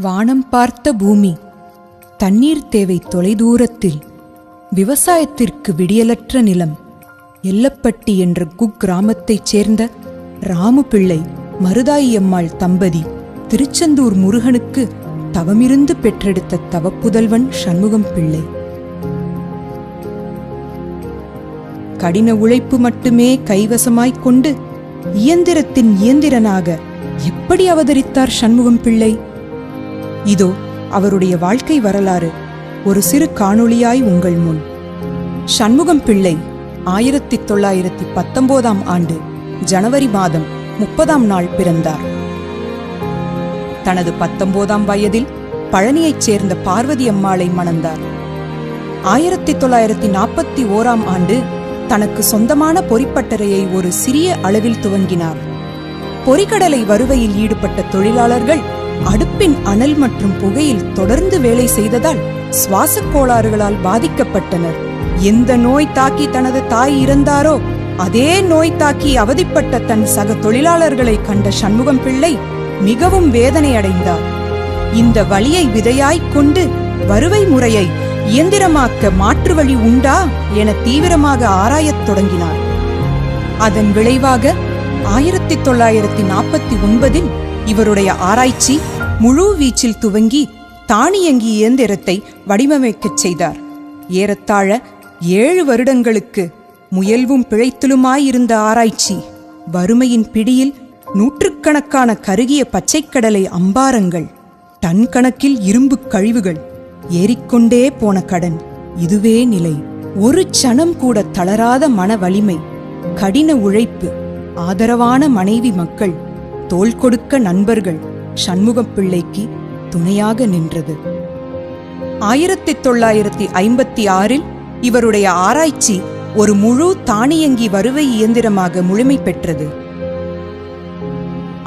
வானம் பார்த்த பூமி. தண்ணீர் தேவை தொலைதூரத்தில். விவசாயத்திற்கு விடியலற்ற நிலம். எல்லப்பட்டி என்ற குக்கிராமத்தைச் சேர்ந்த ராமு பிள்ளை மருதாயியம்மாள் தம்பதி திருச்செந்தூர் முருகனுக்கு தவமிருந்து பெற்றெடுத்த தவப்புதல்வன் சண்முகம் பிள்ளை. கடின உழைப்பு மட்டுமே கைவசமாய்க் கொண்டு இயந்திரத்தின் இயந்திரனாக எப்படி அவதரித்தார் சண்முகம் பிள்ளை? இதோ அவருடைய வாழ்க்கை வரலாறு ஒரு சிறு காணொளியாய் உங்கள் முன். சண்முகம் பிள்ளை ஆயிரத்தி தொள்ளாயிரத்தி பத்தொன்பதாம் ஆண்டு ஜனவரி மாதம் முப்பதாம் நாள் பிறந்தார். தனது பத்தொன்பதாம் வயதில் பழனியைச் சேர்ந்த பார்வதி அம்மாளை மணந்தார். ஆயிரத்தி தொள்ளாயிரத்தி நாற்பத்தி ஓராம் ஆண்டு தனக்கு சொந்தமான பொறிப்பட்டறையை ஒரு சிறிய அளவில் துவங்கினார். பொறிக்கடலை வருவையில் ஈடுபட்ட தொழிலாளர்கள் அடுப்பின் அனல் மற்றும் புகையில் தொடர்ந்து வேலை செய்ததால் சுவாசக் கோளாறுகளால் பாதிக்கப்பட்டனர். எந்த நோய் தாக்கி தனது தாய் இறந்தாரோ அதே நோய் தாக்கி அவதிப்பட்ட தன் சக தொழிலாளர்களை கண்ட சண்முகம் பிள்ளை மிகவும் வேதனை அடைந்தார் இந்த வழியை விதையாய்க் கொண்டு வருவை முறையை இயந்திரமாக்க மாற்று வழி உண்டா என தீவிரமாக ஆராயத் தொடங்கினார். அதன் விளைவாக ஆயிரத்தி தொள்ளாயிரத்தி நாற்பத்தி ஒன்பதில் இவருடைய ஆராய்ச்சி முழு வீச்சில் துவங்கி தானியங்கி இயந்திரத்தை வடிவமைக்கச் செய்தார். ஏறத்தாழ ஏழு வருடங்களுக்கு முயல்வும் பிழைத்தலுமாயிருந்த ஆராய்ச்சி வறுமையின் பிடியில் நூற்றுக்கணக்கான கருகிய பச்சைக்கடலை அம்பாரங்கள் டன் கணக்கில் இரும்புக் கழிவுகள் ஏறிக்கொண்டே போன கடன். இதுவே நிலை. ஒரு சனம் கூட தளராத மன வலிமை கடின உழைப்பு ஆதரவான மனைவி மக்கள் தோள் கொடுக்க நண்பர்கள் சண்முகம் பிள்ளைக்கு துணையாக நின்றது. ஆயிரத்தி தொள்ளாயிரத்தி ஐம்பத்தி ஆறில் இவருடைய ஆராய்ச்சி ஒரு முழு தானியங்கி வருவை இயந்திரமாக முழுமை பெற்றது.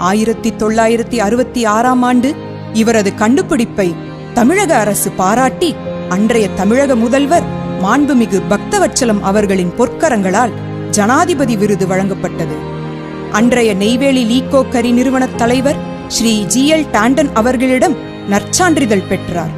ஆயிரத்தி தொள்ளாயிரத்தி அறுபத்தி ஆறாம் ஆண்டு இவரது கண்டுபிடிப்பை தமிழக அரசு பாராட்டி அன்றைய தமிழக முதல்வர் மாண்புமிகு பக்தவச்சலம் அவர்களின் பொற்கரங்களால் ஜனாதிபதி விருது வழங்கப்பட்டது. அன்றைய நெய்வேலி லீகோ கரி நிறுவனத் தலைவர் ஸ்ரீ ஜி எல் டாண்டன் அவர்களிடம் நற்சான்றிதழ் பெற்றார்.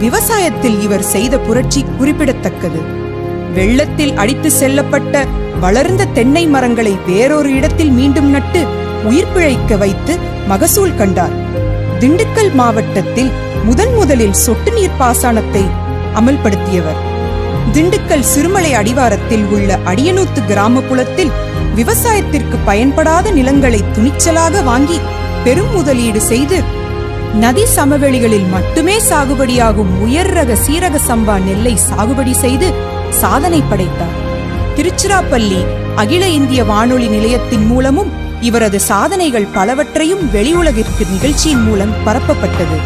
விவசாயத்தில் இவர் செய்த புரட்சி குறிப்பிடத்தக்கது. வெள்ளத்தில் அடித்து செல்லப்பட்ட வளர்ந்த தென்னை மரங்களை வேறொரு இடத்தில் மீண்டும் நட்டு உயிர் பிழைக்க வைத்து மகசூல் கண்டார். திண்டுக்கல் மாவட்டத்தில் முதன் முதலில் சொட்டு நீர் பாசனத்தை அமல்படுத்தியவர். திண்டுக்கல் சிறுமலை அடிவாரத்தில் உள்ள அடியனூத்து கிராம புலத்தில் விவசாயத்திற்கு பயன்படாத நிலங்களை துணிச்சலாக வாங்கி பெரும் முதலீடு செய்து நதி சமவெளிகளில் மட்டுமே சாகுபடியாகும் உயர் ரக சீரக சம்பா நெல்லை சாகுபடி செய்து சாதனை படைத்தார். திருச்சிராப்பள்ளி அகில இந்திய வானொலி நிலையத்தின் மூலமும் இவரது சாதனைகள் பலவற்றையும் வெளியுலகிற்கு நிகழ்ச்சியின் மூலம் பரப்பப்பட்டது.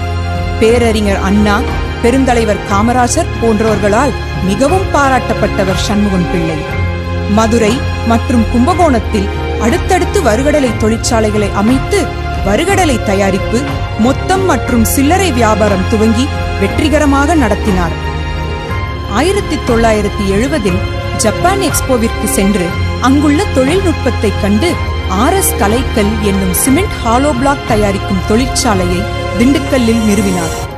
பேரறிஞர் அண்ணா பெருந்தலைவர் காமராஜர் போன்றோர்களால் மிகவும் பாராட்டப்பட்டவர் சண்முகம் பிள்ளை. மதுரை மற்றும் கும்பகோணத்தில் அடுத்தடுத்து வருகடலை தொழிற்சாலைகளை அமைத்து வருகடலை தயாரிப்பு மொத்தம் மற்றும் சில்லறை வியாபாரம் துவங்கி வெற்றிகரமாக நடத்தினார். ஆயிரத்தி தொள்ளாயிரத்தி எழுபதில் ஜப்பான் எக்ஸ்போவிற்கு சென்று அங்குள்ள தொழில்நுட்பத்தை கண்டு ஆர் எஸ் கலைக்கல் என்னும் சிமெண்ட் ஹாலோ பிளாக் தயாரிக்கும் தொழிற்சாலையை திண்டுக்கல்லில் நிறுவினார்.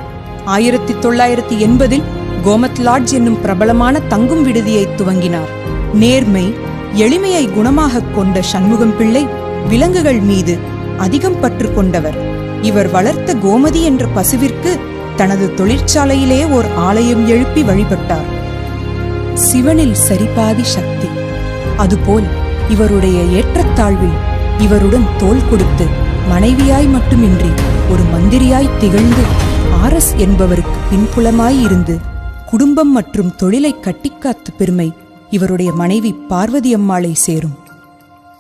ஆயிரத்தி தொள்ளாயிரத்தி எண்பதில் கோமத் லாட்ஜ் என்னும் பிரபலமான தங்கும் விடுதியை துவங்கினார். நேர்மை எளிமையை குணமாகக் கொண்ட சண்முகம் பிள்ளை விலங்குகள் மீது அதிகம் பற்று கொண்டவர். இவர் வளர்த்த கோமதி என்ற பசுவிற்கு தனது தொழிற்சாலையிலே ஓர் ஆலயம் எழுப்பி வழிபட்டார். சிவனில் சரிபாதி சக்தி. அதுபோல் இவருடைய ஏற்றத்தாழ்வில் இவருடன் தோள் கொடுத்து மனைவியாய் மட்டுமின்றி ஒரு மந்திரியாய் திகழ்ந்து ஆர்எஸ் என்பவருக்கு பின்புலமாய் இருந்து குடும்பம் மற்றும் தொழிலை கட்டிக்காத்து பெருமை இவருடைய மனைவி பார்வதி அம்மாளை சேரும்.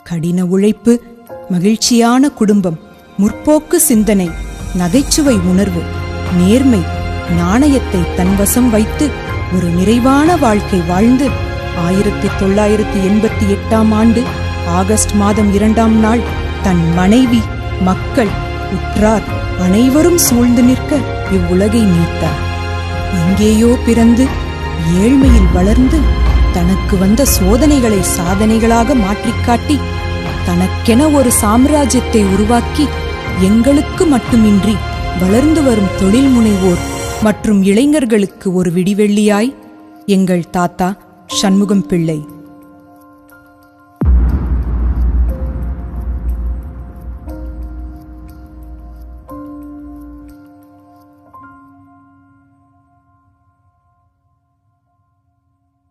கடின உழைப்பு மகிழ்ச்சியான குடும்பம் முற்போக்கு சிந்தனை நகைச்சுவை உணர்வு நேர்மை நாணயத்தை தன்வசம் வைத்து ஒரு நிறைவான வாழ்க்கை வாழ்ந்து ஆயிரத்தி தொள்ளாயிரத்தி எண்பத்தி எட்டாம் ஆண்டு ஆகஸ்ட் மாதம் இரண்டாம் நாள் தன் மனைவி மக்கள் உற்றார் அனைவரும் சூழ்ந்து நிற்க இவ்வுலகை நீத்தார். எங்கேயோ பிறந்து ஏழ்மையில் வளர்ந்து தனக்கு வந்த சோதனைகளை சாதனைகளாக மாற்றிக்காட்டி தனக்கென ஒரு சாம்ராஜ்யத்தை உருவாக்கி எங்களுக்கு மட்டுமின்றி வளர்ந்து வரும் தொழில் முனைவோர் மற்றும் இளைஞர்களுக்கு ஒரு விடிவெள்ளியாய் எங்கள் தாத்தா சண்முகம் பிள்ளை.